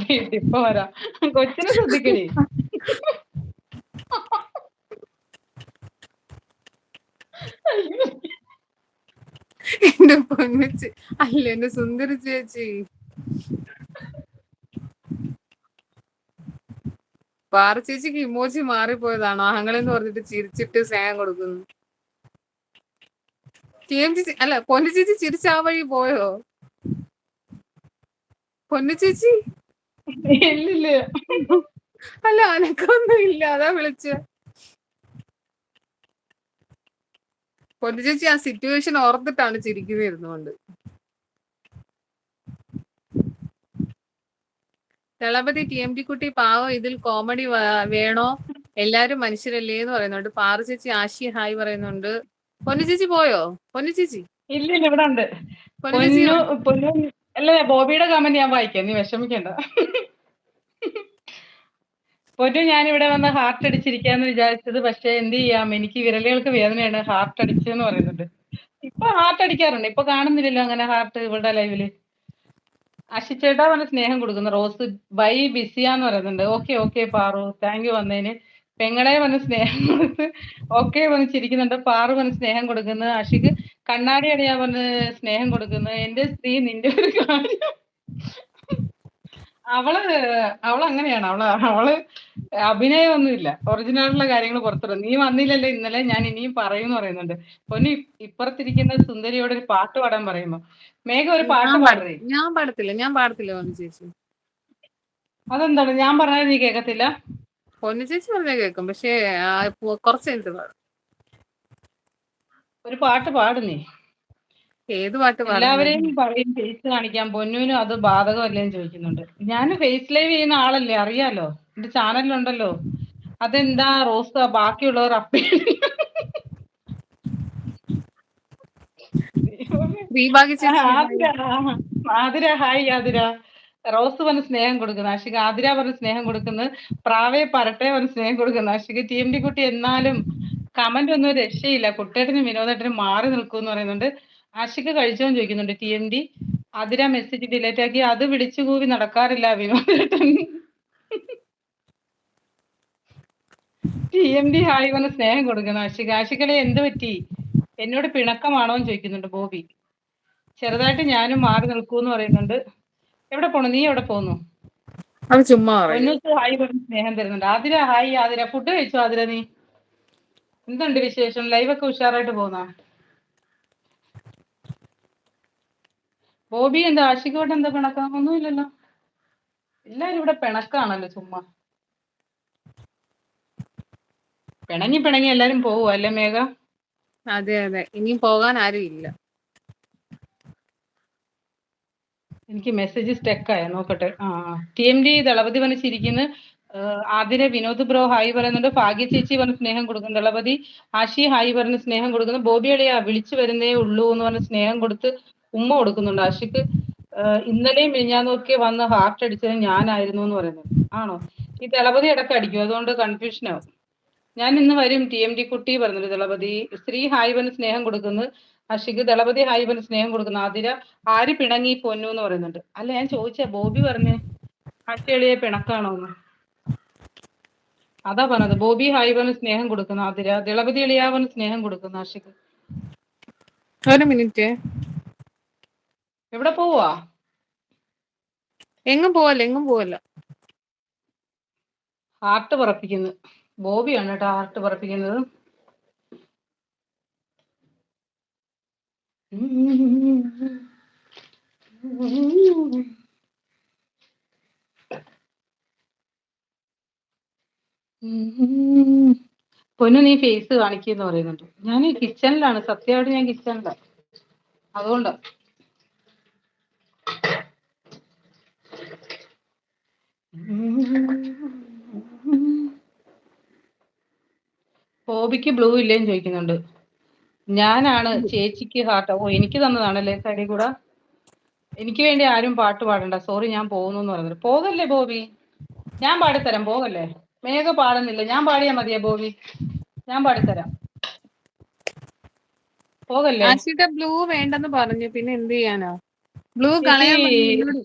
വീട്ടിൽ പോരാ. കൊച്ചിനെ ശ്രദ്ധിക്കണേ. എന്റെ പൊന്നിച്ച് അല്ല എന്റെ സുന്ദരി ചേച്ചി. പാറ ചേച്ചിക്ക് ഇമോജി മാറിപ്പോയതാണോ? അഹങ്ങളെന്ന് പറഞ്ഞിട്ട് ചിരിച്ചിട്ട് സ്നേഹം കൊടുക്കുന്നു. ടി അല്ല പൊന്നു ചേച്ചി ചിരിച്ച ആ വഴി പോയോ? പൊന്നു ചേച്ചി? ഇല്ലില്ല. അല്ല അനക്കൊന്നും ഇല്ല. അതാ വിളിച്ച. പൊന്നു ചേച്ചി ആ സിറ്റുവേഷൻ ഓർത്തിട്ടാണ് ചിരിക്കുന്നിരുന്നുകൊണ്ട് ദളപതി ടി എം ടി കുട്ടി പാവം ഇതിൽ കോമഡി വേണോ? എല്ലാരും മനുഷ്യരല്ലേ എന്ന് പറയുന്നുണ്ട്. പാറു ചേച്ചി ആശി ഹായ് പറയുന്നുണ്ട്. പൊന്നു ചേച്ചി പോയോ? പൊന്നു ചേച്ചി ഇല്ല ഇവിടെ ഉണ്ട് പൊന്നു അല്ല ബോബിയുടെ കമന്റ് ഞാൻ വായിക്കാം. നീ വിഷമിക്കണ്ട. പൊന്നു ഞാനിവിടെ വന്ന് ഹാർട്ട് അടിച്ചിരിക്കാന്ന് വിചാരിച്ചത് പക്ഷെ എന്ത് ചെയ്യാം? എനിക്ക് വിരലുകൾക്ക് വേദനയാണ്. ഹാർട്ട് അടിച്ചെന്ന് പറയുന്നുണ്ട്. ഇപ്പൊ ഹാർട്ട് അടിക്കാറുണ്ട്. ഇപ്പൊ കാണുന്നില്ലല്ലോ അങ്ങനെ ഹാർട്ട് ഇവിടെ ലൈവിൽ അശിച്ചേട്ടാ പറഞ്ഞ സ്നേഹം കൊടുക്കുന്നു. റോസ് ബൈ ബിസിയാന്ന് പറയുന്നുണ്ട്. Okay okay Paru. Thank you വന്നതിന്. പെങ്ങളെ വന്ന് സ്നേഹം കൊടുത്ത്. ഓക്കെ വന്ന് ചിരിക്കുന്നുണ്ട്. പാറു വന്ന് സ്നേഹം കൊടുക്കുന്നു. അഷിക്ക് കണ്ണാടി അടിയാ വന്ന് സ്നേഹം കൊടുക്കുന്നു. എന്റെ സ്ത്രീ നിന്റെ ഒരു കാര്യം. അവൾ അവൾ അങ്ങനെയാണ് അവൾ അവൾ അഭിനയമൊന്നുമില്ല. ഒറിജിനായിട്ടുള്ള കാര്യങ്ങൾ പുറത്തിടും. നീ വന്നില്ലല്ലോ ഇന്നലെ ഞാൻ ഇനിയും പറയുമെന്ന് പറയുന്നുണ്ട്. പൊന്നി ഇപ്പുറത്തിരിക്കുന്ന സുന്ദരിയോട് ഒരു പാട്ട് പാടാൻ പറയുമ്പോ മേഘ ഒരു പാട്ട് പാടുന്നേ പാടേ ഞാൻ പാടത്തില്ല ഞാൻ പാടത്തില്ല പൊന്നു ചേച്ചി. അതെന്താണ്? ഞാൻ പറഞ്ഞാൽ നീ കേൾക്കത്തില്ല? പൊന്നു ചേച്ചി പറഞ്ഞാൽ കേൾക്കും പക്ഷേ കുറച്ച് കഴിഞ്ഞിട്ട് പാടും. ഒരു പാട്ട് പാടുന്നേ ഏത് പാട്ട് എല്ലാവരെയും പറയും ഫേസ് കാണിക്കാൻ. പൊന്നുവിനും അത് ബാധകമല്ലേന്ന് ചോദിക്കുന്നുണ്ട്. ഞാൻ ഫേസ് ലൈവ് ചെയ്യുന്ന ആളല്ലേ? അറിയാലോ? എന്റെ ചാനലിലുണ്ടല്ലോ അതെന്താ റോസ്? ബാക്കിയുള്ളവർ അപ്പേ ശ്രീഭാഗ്യ ചേച്ചി ആതിര ഹായ്. ആതിര റോസ് പറഞ്ഞ് സ്നേഹം കൊടുക്കുന്നു. ആഷിക ആതിര പറഞ്ഞ് സ്നേഹം കൊടുക്കുന്നു. പ്രാവേ പരട്ടെ പറഞ്ഞ് സ്നേഹം കൊടുക്കുന്നു. ആഷിക ടി എം ഡി കുട്ടി എന്നാലും കമന്റ് ഒന്നും രക്ഷയില്ല. കുട്ടേട്ടനും വിനോദേട്ടനും മാറി നിൽക്കൂന്ന് പറയുന്നുണ്ട്. ആഷിക കഴിച്ചോന്ന് ചോദിക്കുന്നുണ്ട്. T M D Athira message delete ആക്കി അത് വിളിച്ചു കൂവി നടക്കാറില്ല വിനോദേട്ടൻ. ടി എം ഡി ഹായ് വന്ന് സ്നേഹം കൊടുക്കുന്നു ആഷിക ആഷിക്കളെ എന്ത് പറ്റി? എന്നോട് പിണക്കമാണോ എന്ന് ചോദിക്കുന്നുണ്ട് ബോബി. ചെറുതായിട്ട് ഞാനും മാറി നിൽക്കൂന്ന് പറയുന്നുണ്ട്. എവിടെ പോണു? നീ എവിടെ പോന്നു? ചുമ്മാ ഹായ് പറഞ്ഞ് സ്നേഹം തരുന്നുണ്ട്. ആതിര ഹായ് ആതിര. ഫുഡ് കഴിച്ചോ ആതിര നീ? എന്തുണ്ട് വിശേഷം? ലൈവൊക്കെ ഉഷാറായിട്ട് പോന്നാ ബോബി എന്താ ആഷിക്കോട്ട് എന്താ പിണക്കം? ഒന്നുമില്ലല്ലോ. എല്ലാരും ഇവിടെ പിണക്കാണല്ലോ ചുമ്മാ. പിണങ്ങി പിണങ്ങി എല്ലാരും പോവും അല്ലേ മേഘ? അതെ അതെ. ഇനിയും പോകാൻ ആരും ഇല്ല. എനിക്ക് മെസ്സേജ് സ്റ്റെക്കായ നോക്കട്ടെ. ആ ടി എം ഡി ദളപതി പറഞ്ഞ് ആതിരെ വിനോദ് ബ്രോ ഹായ് പറയുന്നുണ്ട്. ഭാഗ്യ ചേച്ചി പറഞ്ഞ് സ്നേഹം കൊടുക്കുന്നു. ദളപതി ആശി ഹായ് പറഞ്ഞ് സ്നേഹം കൊടുക്കുന്നു. ബോബി അളിയാ വിളിച്ചു വരുന്നേ ഉള്ളൂ എന്ന് പറഞ്ഞ സ്നേഹം കൊടുത്ത് ഉമ്മ കൊടുക്കുന്നുണ്ട്. അശിക്ക് ഇന്നലെയും മിനിഞ്ഞാന്നൊക്കെ വന്ന് ഹാർട്ട് അടിച്ചത് ഞാനായിരുന്നു എന്ന് പറയുന്നത്. ആണോ? ഈ ദളപതി ഇടയ്ക്ക് അടിക്കും. അതുകൊണ്ട് കൺഫ്യൂഷൻ ആവും. ഞാൻ ഇന്ന് വരും. ടി എം ഡി കുട്ടി പറഞ്ഞൊരു ദളപതി സ്ത്രീ ഹായ്വന് സ്നേഹം കൊടുക്കുന്നു. അഷിക്ക് ദളപതി ഹായ്വന് സ്നേഹം കൊടുക്കുന്ന. ആതിര ആര് പിണങ്ങി പൊന്നു എന്ന് പറയുന്നുണ്ട്. അല്ല ഞാൻ ചോദിച്ച ബോബി പറഞ്ഞേ? പിണക്കാണോ എന്ന് അതാ പറഞ്ഞത്. ബോബി ഹായ്വന് സ്നേഹം കൊടുക്കുന്ന. ആതിര ദളപതി എളിയാവന് സ്നേഹം കൊടുക്കുന്ന അശിക്ക് ഒരു മിനിറ്റ് എവിടെ പോവാ? എങ്ങും പോവല്ല എങ്ങും പോവല്ല. ഹാർട്ട് പറപ്പിക്കുന്നു. ബോബിയാണ് കേട്ടോ ഹാർട്ട് പറപ്പിക്കുന്നത്. പൊന്നു നീ ഫേസ് കാണിക്കുന്നു പറയുന്നുണ്ട്. ഞാൻ കിച്ചണിലാണ് സത്യമായിട്ട് ഞാൻ കിച്ചണിലാണ് അതുകൊണ്ടാ. ബോബിക്ക് ബ്ലൂ ഇല്ലേന്ന് ചോദിക്കുന്നുണ്ട്. ഞാനാണ് ചേച്ചിക്ക് ഹാർട്ട് ഓ എനിക്ക് തന്നതാണല്ലേ സൈഡിൽ കൂടെ? എനിക്ക് വേണ്ടി ആരും പാട്ട് പാടണ്ട. സോറി ഞാൻ പോകുന്നു എന്ന് പറഞ്ഞത് പോകല്ലേ ബോബി? ഞാൻ പാടിത്തരാം പോകല്ലേ? മേഘ പാടുന്നില്ല. ഞാൻ പാടിയാ മതിയാ ബോബി? ഞാൻ പാടിത്തരാം. പോകല്ലേ? ബ്ലൂ വേണ്ടെന്ന് പറഞ്ഞു. പിന്നെ എന്ത് ചെയ്യാനാ? ബ്ലൂ ചേച്ചി, കളയാൻ പറഞ്ഞു എന്നോട്